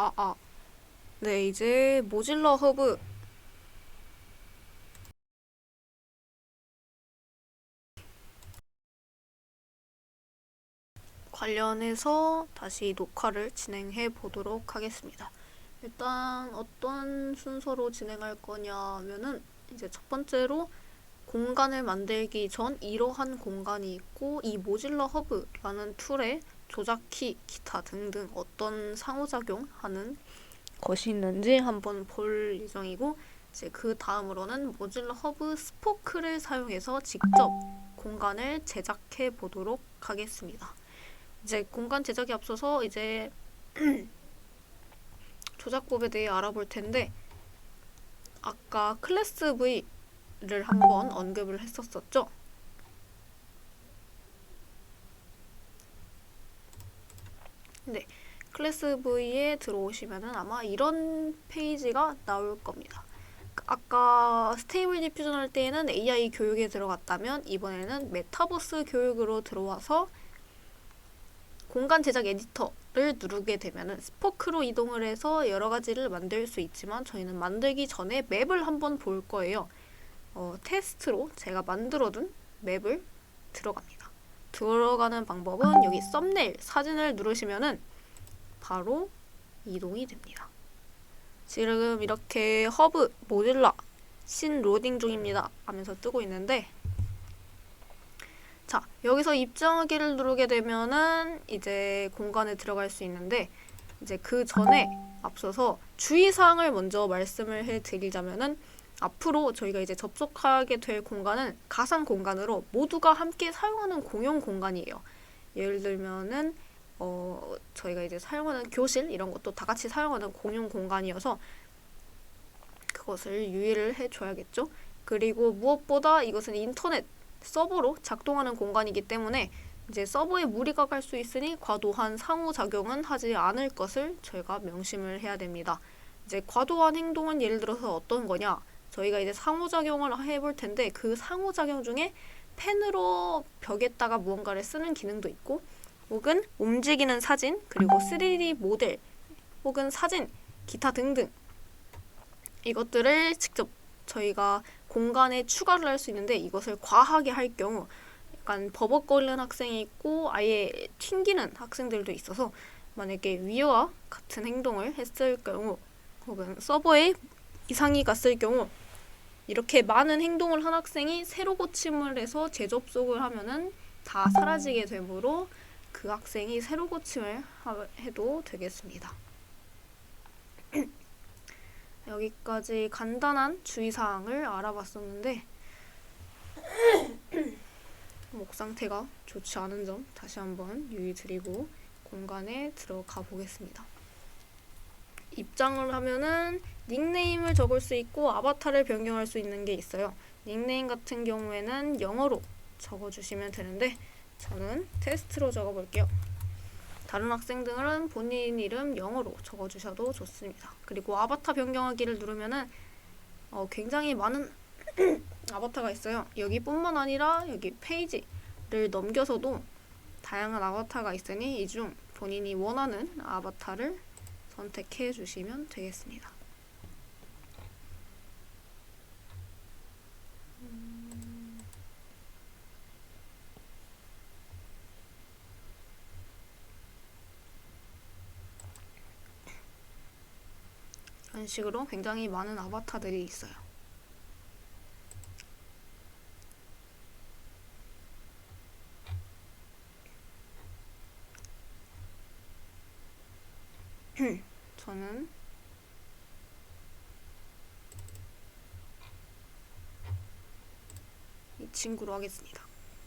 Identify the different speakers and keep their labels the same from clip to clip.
Speaker 1: 아, 아. 네, 이제 모질러 허브 관련해서 다시 녹화를 진행해 보도록 하겠습니다. 일단 어떤 순서로 진행할 거냐면은 이제 첫 번째로 공간을 만들기 전 이러한 공간이 있고 이 모질러 허브라는 툴에 조작키, 기타 등등 어떤 상호작용하는 것이 있는지 한번 볼 예정이고 이제 그 다음으로는 모질러 허브 스포크를 사용해서 직접 공간을 제작해 보도록 하겠습니다. 이제 공간 제작에 앞서서 이제 조작법에 대해 알아볼 텐데 아까 클래스 V를 한번 언급을 했었었죠. 네, 클래스 V에 들어오시면은 아마 이런 페이지가 나올 겁니다. 아까 스테이블 디퓨전 할 때에는 AI 교육에 들어갔다면 이번에는 메타버스 교육으로 들어와서 공간 제작 에디터를 누르게 되면은 스포크로 이동을 해서 여러 가지를 만들 수 있지만 저희는 만들기 전에 맵을 한번 볼 거예요. 어, 테스트로 제가 만들어둔 맵을 들어갑니다. 들어가는 방법은 여기 썸네일 사진을 누르시면은 바로 이동이 됩니다. 지금 이렇게 허브 모듈라 신 로딩 중입니다 하면서 뜨고 있는데 자, 여기서 입장하기를 누르게 되면은 이제 공간에 들어갈 수 있는데 이제 그 전에 앞서서 주의사항을 먼저 말씀을 해 드리자면은 앞으로 저희가 이제 접속하게 될 공간은 가상 공간으로 모두가 함께 사용하는 공용 공간이에요. 예를 들면은 어 저희가 이제 사용하는 교실 이런 것도 다 같이 사용하는 공용 공간이어서 그것을 유의를 해 줘야겠죠. 그리고 무엇보다 이것은 인터넷 서버로 작동하는 공간이기 때문에 이제 서버에 무리가 갈 수 있으니 과도한 상호작용은 하지 않을 것을 저희가 명심을 해야 됩니다. 이제 과도한 행동은 예를 들어서 어떤 거냐? 저희가 이제 상호작용을 해볼 텐데 그 상호작용 중에 펜으로 벽에다가 무언가를 쓰는 기능도 있고 혹은 움직이는 사진 그리고 3D 모델 혹은 사진 기타 등등. 이것들을 직접 저희가 공간에 추가를 할 수 있는데 이것을 과하게 할 경우 약간 버벅거리는 학생이 있고 아예 튕기는 학생들도 있어서 만약에 위와 같은 행동을 했을 경우 혹은 서버에 이상이 갔을 경우 이렇게 많은 행동을 한 학생이 새로 고침을 해서 재접속을 하면은 다 사라지게 되므로 그 학생이 새로 고침을 해도 되겠습니다. 여기까지 간단한 주의사항을 알아봤었는데 목 상태가 좋지 않은 점 다시 한번 유의 드리고 공간에 들어가 보겠습니다. 입장을 하면은 닉네임을 적을 수 있고 아바타를 변경할 수 있는 게 있어요. 닉네임 같은 경우에는 영어로 적어주시면 되는데 저는 테스트로 적어볼게요. 다른 학생들은 본인 이름 영어로 적어주셔도 좋습니다. 그리고 아바타 변경하기를 누르면은 어, 굉장히 많은 아바타가 있어요. 여기뿐만 아니라 여기 페이지를 넘겨서도 다양한 아바타가 있으니 이 중 본인이 원하는 아바타를 선택해 주시면 되겠습니다. 이런 식으로 굉장히 많은 아바타들이 있어요. 저는 이 친구로 하겠습니다.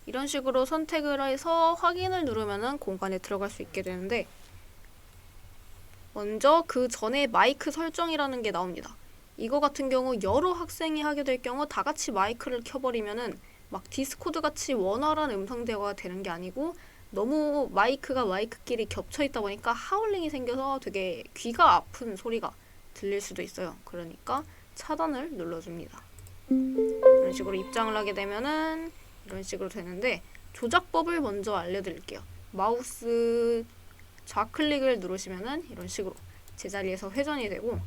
Speaker 1: 이런 식으로 선택을 해서 확인을 누르면은 공간에 들어갈 수 있게 되는데 먼저 그 전에 마이크 설정이라는 게 나옵니다. 이거 같은 경우 여러 학생이 하게 될 경우 다 같이 마이크를 켜버리면은 막 디스코드 같이 원활한 음성 대화가 되는 게 아니고 너무 마이크가 마이크끼리 겹쳐 있다 보니까 하울링이 생겨서 되게 귀가 아픈 소리가 들릴 수도 있어요. 그러니까 차단을 눌러줍니다. 이런 식으로 입장을 하게 되면은 이런 식으로 되는데 조작법을 먼저 알려드릴게요. 마우스 좌클릭을 누르시면은 이런 식으로 제자리에서 회전이 되고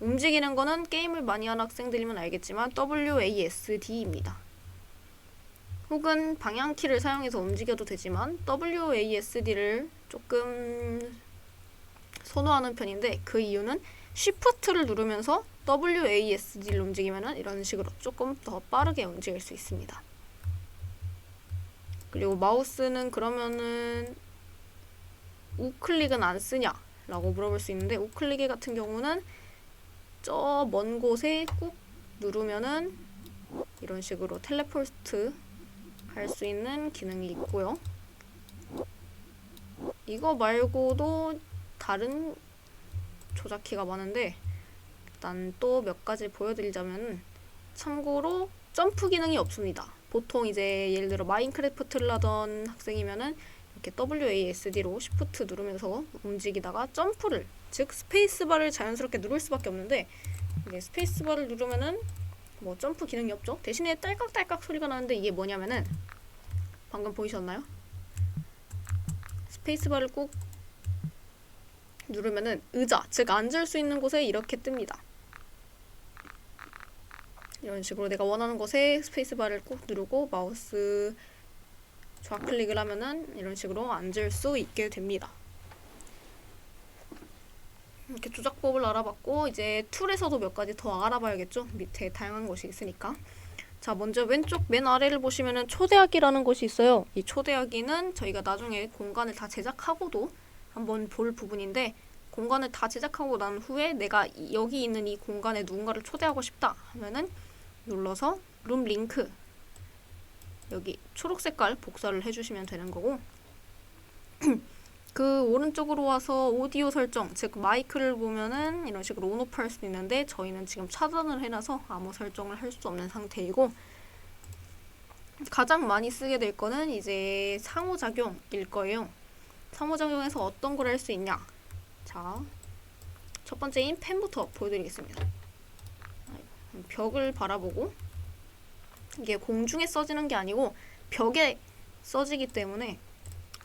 Speaker 1: 움직이는 거는 게임을 많이 하는 학생들이면 알겠지만 WASD입니다. 혹은 방향키를 사용해서 움직여도 되지만 WASD를 조금 선호하는 편인데 그 이유는 Shift를 누르면서 WASD를 움직이면 이런 식으로 조금 더 빠르게 움직일 수 있습니다. 그리고 마우스는 그러면은 우클릭은 안 쓰냐? 라고 물어볼 수 있는데 우클릭 같은 경우는 저 먼 곳에 꾹 누르면은 이런 식으로 텔레포트 할 수 있는 기능이 있고요. 이거 말고도 다른 조작키가 많은데 일단 또 몇 가지 보여드리자면 참고로 점프 기능이 없습니다. 보통 이제 예를 들어 마인크래프트를 하던 학생이면은 이렇게 WASD로 Shift 누르면서 움직이다가 점프를 즉 스페이스바를 자연스럽게 누를 수밖에 없는데 이게 스페이스바를 누르면은 뭐 점프 기능이 없죠. 대신에 딸깍딸깍 소리가 나는데 이게 뭐냐면은 방금 보이셨나요? 스페이스바를 꾹 누르면은 의자 즉 앉을 수 있는 곳에 이렇게 뜹니다. 이런 식으로 내가 원하는 곳에 스페이스바를 꾹 누르고 마우스 좌클릭을 하면은 이런 식으로 앉을 수 있게 됩니다. 이렇게 조작법을 알아봤고 이제 툴에서도 몇 가지 더 알아봐야겠죠. 밑에 다양한 것이 있으니까. 자, 먼저 왼쪽 맨 아래를 보시면은 초대하기라는 것이 있어요. 이 초대하기는 저희가 나중에 공간을 다 제작하고도 한번 볼 부분인데 공간을 다 제작하고 난 후에 내가 이- 여기 있는 이 공간에 누군가를 초대하고 싶다 하면은 눌러서 룸 링크 여기 초록 색깔 복사를 해주시면 되는 거고. 그 오른쪽으로 와서 오디오 설정 즉 마이크를 보면은 이런 식으로 온오프 할 수 있는데 저희는 지금 차단을 해놔서 아무 설정을 할 수 없는 상태이고 가장 많이 쓰게 될 거는 이제 상호작용일 거예요. 상호작용에서 어떤 걸 할 수 있냐? 자 첫 번째인 펜부터 보여드리겠습니다. 벽을 바라보고 이게 공중에 써지는 게 아니고 벽에 써지기 때문에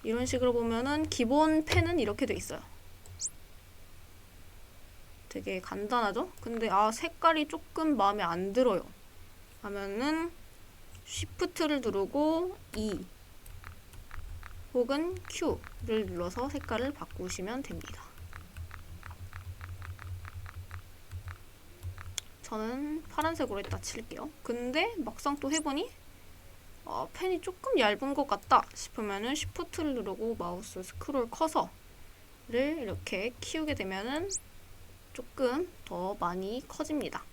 Speaker 1: 이런 식으로 보면은 기본 펜은 이렇게 돼 있어요. 되게 간단하죠? 근데 아 색깔이 조금 마음에 안 들어요. 하면은 Shift를 누르고 E 혹은 Q를 눌러서 색깔을 바꾸시면 됩니다. 저는 파란색으로 했다 칠게요. 근데 막상 또 해보니 어, 펜이 조금 얇은 것 같다 싶으면은 Shift를 누르고 마우스 스크롤 커서를 이렇게 키우게 되면은 조금 더 많이 커집니다.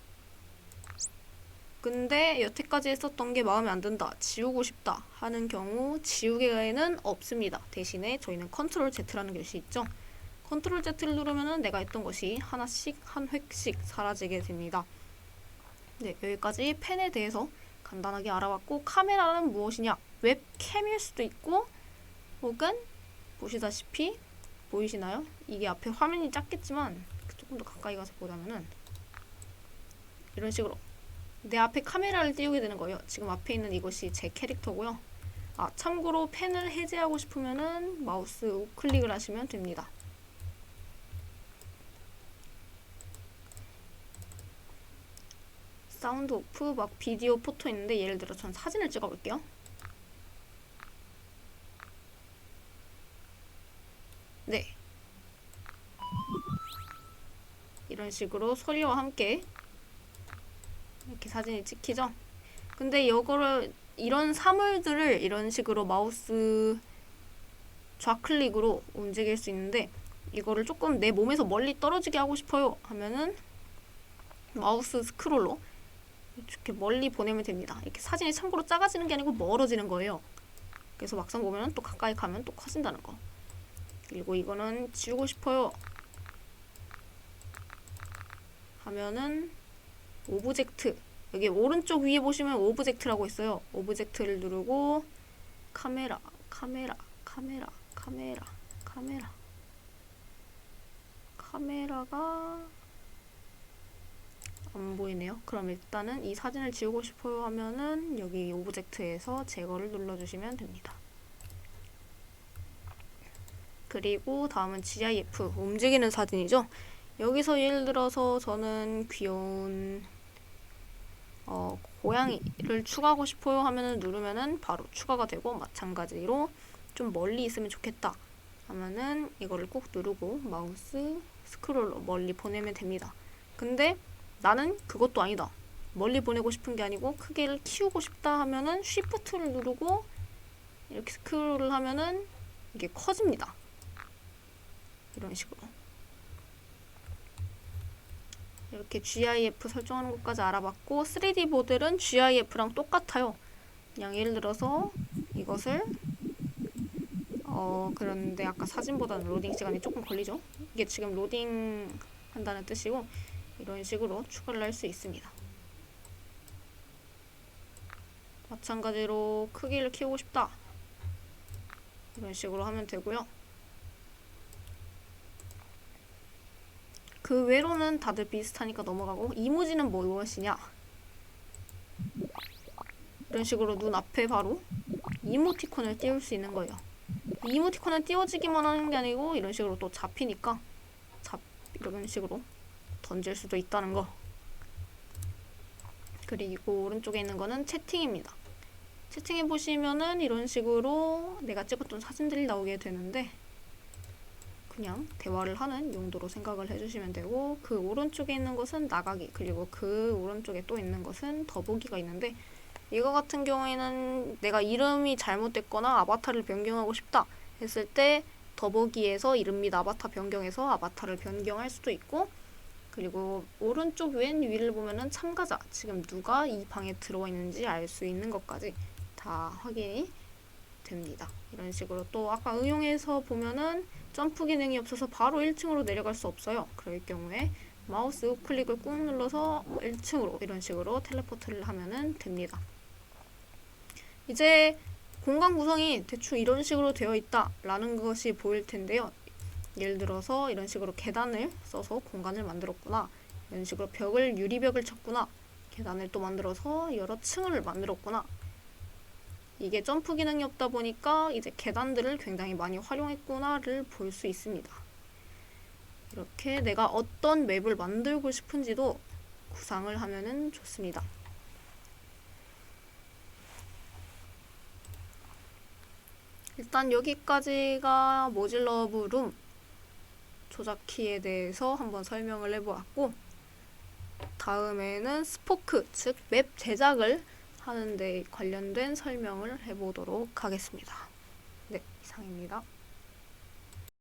Speaker 1: 근데 여태까지 했었던 게 마음에 안 든다, 지우고 싶다 하는 경우 지우개는 없습니다. 대신에 저희는 컨트롤 Z라는 것이 있죠. 컨트롤 Z를 누르면은 내가 했던 것이 하나씩 한 획씩 사라지게 됩니다. 네, 여기까지 펜에 대해서 간단하게 알아봤고 카메라는 무엇이냐? 웹캠일 수도 있고 혹은 보시다시피 보이시나요? 이게 앞에 화면이 작겠지만 조금 더 가까이 가서 보자면은 이런 식으로 내 앞에 카메라를 띄우게 되는 거예요. 지금 앞에 있는 이것이 제 캐릭터고요. 아, 참고로 펜을 해제하고 싶으면은 마우스 우클릭을 하시면 됩니다. 사운드 오프, 막 비디오, 포토 있는데 예를 들어 전 사진을 찍어볼게요. 네. 이런 식으로 소리와 함께 이렇게 사진이 찍히죠. 근데 이거를 이런 사물들을 이런 식으로 마우스 좌클릭으로 움직일 수 있는데 이거를 조금 내 몸에서 멀리 떨어지게 하고 싶어요 하면은 마우스 스크롤로 이렇게 멀리 보내면 됩니다. 이렇게 사진이 참고로 작아지는 게 아니고 멀어지는 거예요. 그래서 막상 보면 또 가까이 가면 또 커진다는 거. 그리고 이거는 지우고 싶어요. 하면은 오브젝트 여기 오른쪽 위에 보시면 오브젝트라고 있어요. 오브젝트를 누르고 카메라, 카메라, 카메라, 카메라, 카메라. 카메라가 안 보이네요. 그럼 일단은 이 사진을 지우고 싶어요 하면은 여기 오브젝트에서 제거를 눌러주시면 됩니다. 그리고 다음은 GIF 움직이는 사진이죠. 여기서 예를 들어서 저는 귀여운 어, 고양이를 추가하고 싶어요 하면은 누르면은 바로 추가가 되고 마찬가지로 좀 멀리 있으면 좋겠다 하면은 이거를 꾹 누르고 마우스 스크롤로 멀리 보내면 됩니다. 근데 나는 그것도 아니다. 멀리 보내고 싶은 게 아니고 크기를 키우고 싶다 하면은 쉬프트를 누르고 이렇게 스크롤을 하면은 이게 커집니다. 이런 식으로. 이렇게 GIF 설정하는 것까지 알아봤고 3D 모델은 GIF랑 똑같아요. 그냥 예를 들어서 이것을 어 그런데 아까 사진보다는 로딩 시간이 조금 걸리죠. 이게 지금 로딩 한다는 뜻이고 이런 식으로 추가를 할 수 있습니다. 마찬가지로 크기를 키우고 싶다. 이런 식으로 하면 되고요. 그 외로는 다들 비슷하니까 넘어가고 이모지는 뭐 무엇이냐? 이런 식으로 눈 앞에 바로 이모티콘을 띄울 수 있는 거예요. 이모티콘은 띄워지기만 하는 게 아니고 이런 식으로 또 잡히니까 잡 이런 식으로 던질 수도 있다는 거. 그리고 오른쪽에 있는 거는 채팅입니다. 채팅해 보시면은 이런 식으로 내가 찍었던 사진들이 나오게 되는데 그냥 대화를 하는 용도로 생각을 해주시면 되고 그 오른쪽에 있는 것은 나가기 그리고 그 오른쪽에 또 있는 것은 더보기가 있는데 이거 같은 경우에는 내가 이름이 잘못됐거나 아바타를 변경하고 싶다 했을 때 더보기에서 이름 및 아바타 변경해서 아바타를 변경할 수도 있고 그리고 오른쪽 왼 위를 보면은 참가자 지금 누가 이 방에 들어와 있는지 알 수 있는 것까지 다 확인이 됩니다. 이런 식으로 또 아까 응용해서 보면은 점프 기능이 없어서 바로 1층으로 내려갈 수 없어요. 그럴 경우에 마우스 우클릭을 꾹 눌러서 1층으로 이런 식으로 텔레포트를 하면은 됩니다. 이제 공간 구성이 대충 이런 식으로 되어 있다라는 것이 보일 텐데요. 예를 들어서 이런 식으로 계단을 써서 공간을 만들었구나. 이런 식으로 벽을 유리벽을 쳤구나. 계단을 또 만들어서 여러 층을 만들었구나. 이게 점프 기능이 없다 보니까 이제 계단들을 굉장히 많이 활용했구나를 볼 수 있습니다. 이렇게 내가 어떤 맵을 만들고 싶은지도 구상을 하면은 좋습니다. 일단 여기까지가 모질러 브 룸 조작키에 대해서 한번 설명을 해보았고 다음에는 스포크 즉 맵 제작을 하는 데 관련된 설명을 해보도록 하겠습니다. 네, 이상입니다.